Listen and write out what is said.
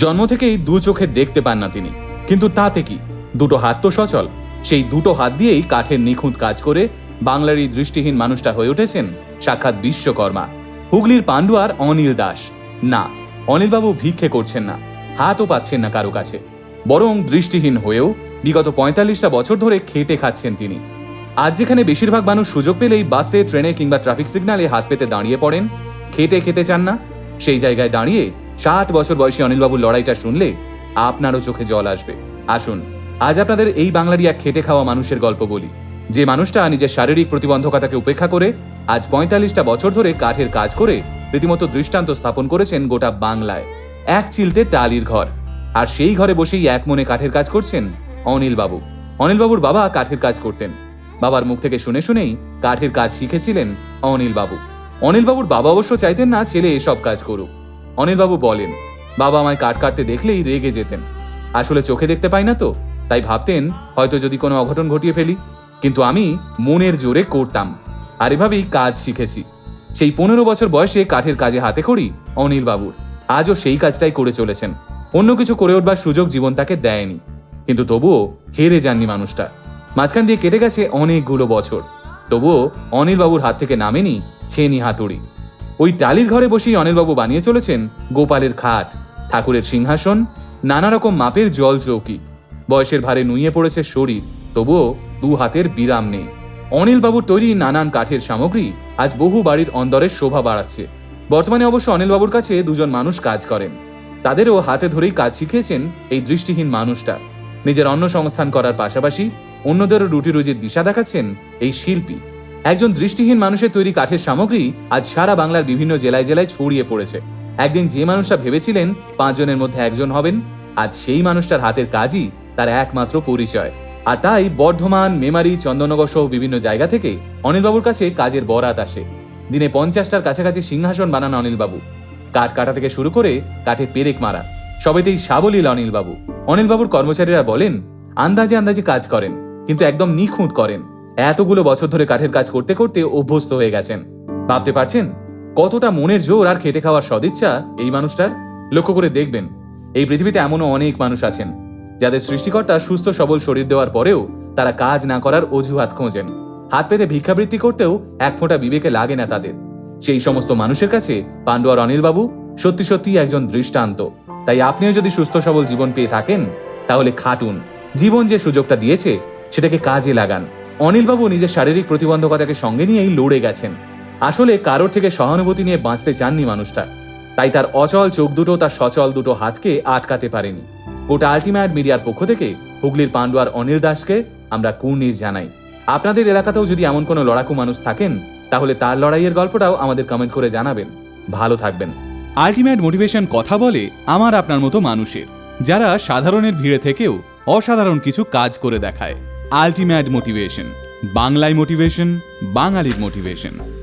জন্ম থেকেই দু চোখে দেখতে পান না তিনি। কিন্তু তাতে কি? দুটো হাত তো সচল। সেই দুটো হাত দিয়েই কাঠের নিখুঁত কাজ করে বাংলার এই দৃষ্টিহীন মানুষটা হয়ে উঠেছেন সাক্ষাৎ বিশ্বকর্মা। হুগলির পান্ডুয়ার অনিল দাস। না, অনিলবাবু ভিক্ষে করছেন না। হাতও পাচ্ছেন না কারও কাছে। বরং দৃষ্টিহীন হয়েও বিগত পঁয়তাল্লিশটা বছর ধরে খেটে খাচ্ছেন তিনি। আজ যেখানে বেশিরভাগ মানুষ সুযোগ পেলেই বাসে, ট্রেনে কিংবা ট্রাফিক সিগন্যালে হাত পেতে দাঁড়িয়ে পড়েন, খেটে খেতে চান না, সেই জায়গায় দাঁড়িয়ে ষাট বছর বয়সী অনিলবাবুর লড়াইটা শুনলে আপনারও চোখে জল আসবে। আসুন, আজ আপনাদের এই বাংলারই এক খেটে খাওয়া মানুষের গল্প বলি। যে মানুষটা নিজের শারীরিক প্রতিবন্ধকতাকে উপেক্ষা করে আজ পঁয়তাল্লিশটা বছর ধরে কাঠের কাজ করে রীতিমতো দৃষ্টান্ত স্থাপন করেছেন গোটা বাংলায়। এক চিলতে টালির ঘর। আর সেই ঘরে বসেই এক মনে কাঠের কাজ করছেন অনিল বাবু অনিল বাবুর বাবা কাঠের কাজ করতেন। বাবার মুখ থেকে শুনে শুনেই কাঠের কাজ শিখেছিলেন অনিল বাবু অনিল বাবুর বাবা অবশ্য চাইতেন না ছেলে এসব কাজ করুক। অনিল বাবু বলেন, বাবা আমায় কাঠ কাটতে দেখলেই রেগে যেতেন। আসলে চোখে দেখতে পাই না তো, তাই ভাবতেন হয়তো যদি কোনো অঘটন ঘটিয়ে ফেলি। কিন্তু আমি মনের জোরে করতাম আর এভাবেই কাজ শিখেছি। সেই পনেরো বছর বয়সে কাঠের কাজে হাতে করি অনিল বাবুর আজও সেই কাজটাই করে চলেছেন। অন্য কিছু করে উঠবার সুযোগ জীবন তাকে দেয়নি। কিন্তু তবুও হেরে যাননি মানুষটা। মাঝখান দিয়ে কেটে গেছে অনেকগুলো বছর। তবুও অনিলবাবুর হাত থেকে নামেনি ছেনি হাতুড়ি ওই টালির ঘরে বসেই অনিলবাবু বানিয়ে চলেছেন গোপালের খাট, ঠাকুরের সিংহাসন, নানা রকম মাপের জল চৌকি। বয়সের ভারে নুইয়ে পড়েছে শরীর, তবুও দু হাতের বিরাম নেই। অনিলবাবুর তৈরি নানান কাঠের সামগ্রী আজ বহু বাড়ির অন্দরের শোভা বাড়াচ্ছে। বর্তমানে অবশ্য অনিলবাবুর কাছে দুজন মানুষ কাজ করেন। তাদেরও হাতে ধরেই কাজ শিখিয়েছেন এই দৃষ্টিহীন মানুষটা। নিজের অন্ন সংস্থান করার পাশাপাশি অন্যদেরও রুটি রুজির দিশা দেখাচ্ছেন এই শিল্পী। একজন দৃষ্টিহীন মানুষের তৈরি কাঠের সামগ্রী আজ সারা বাংলার বিভিন্ন জেলায় জেলায় ছড়িয়ে পড়েছে। একদিন যে মানুষটা ভেবেছিলেন পাঁচজনের মধ্যে একজন হবেন, আজ সেই মানুষটার হাতের কাজই তার একমাত্র পরিচয়। আর তাই বর্ধমান, মেমারি, চন্দননগর সহ বিভিন্ন জায়গা থেকে অনিলবাবুর কাছে কাজের বরাত আসে। দিনে পঞ্চাশটার কাছাকাছি সিংহাসন বানান অনিলবাবু। কাঠ কাটা থেকে শুরু করে কাঠে পেরেক মারা, সবেতেই সাবলীল অনিলবাবু। অনিলবাবুর কর্মচারীরা বলেন, আন্দাজে আন্দাজে কাজ করেন, কিন্তু একদম নিখুঁত করেন। এতগুলো বছর ধরে কাঠের কাজ করতে করতে অভ্যস্ত হয়ে গেছেন। ভাবতে পারছেন? কতটা মনের জোর আর খেটে খাওয়ার সদিচ্ছা এই মানুষটার? লক্ষ্য করে দেখবেন, এই পৃথিবীতে এমনও অনেক মানুষ আছেন, যাদের সৃষ্টিকর্তা সুস্থ সবল শরীর দেওয়ার পরেও তারা কাজ না করার অজুহাত খোঁজেন। হাত পেতে ভিক্ষাবৃত্তি করতেও এক ফোঁটা বিবেকে লাগে না তাদের। সেই সমস্ত মানুষের কাছে পাণ্ডুয়ার অনিলবাবু সত্যি সত্যি একজন দৃষ্টান্ত। তাই আপনিও যদি সুস্থ সবল জীবন পেয়ে থাকেন, তাহলে খাটুন। জীবন যে সুযোগটা দিয়েছে, সেটাকে কাজে লাগান। অনিলবাবু নিজের শারীরিক প্রতিবন্ধকতাকে সঙ্গে নিয়েই লড়ে গেছেন। আসলে কারোর থেকে সহানুভূতি নিয়ে বাঁচতে চাননি মানুষটা। তাই তার অচল চোখ দুটো তার সচল দুটো হাতকে আটকাতে পারেনি। গোটা আলটিমেট মিডিয়ার পক্ষ থেকে হুগলির পাণ্ডুয়ার অনিল দাসকে আমরা কুর্নিশ জানাই। আপনাদের এলাকাতেও যদি এমন কোনো লড়াকু মানুষ থাকেন, তাহলে তার লড়াইয়ের গল্পটাও আমাদের কমেন্ট করে জানাবেন। ভালো থাকবেন। আলটিমেট মোটিভেশন কথা বলে আমার আপনার মতো মানুষের, যারা সাধারণের ভিড়ে থেকেও অসাধারণ কিছু কাজ করে দেখায়। আলটিমেট মোটিভেশন বাংলায় মোটিভেশন বাঙালির মোটিভেশন।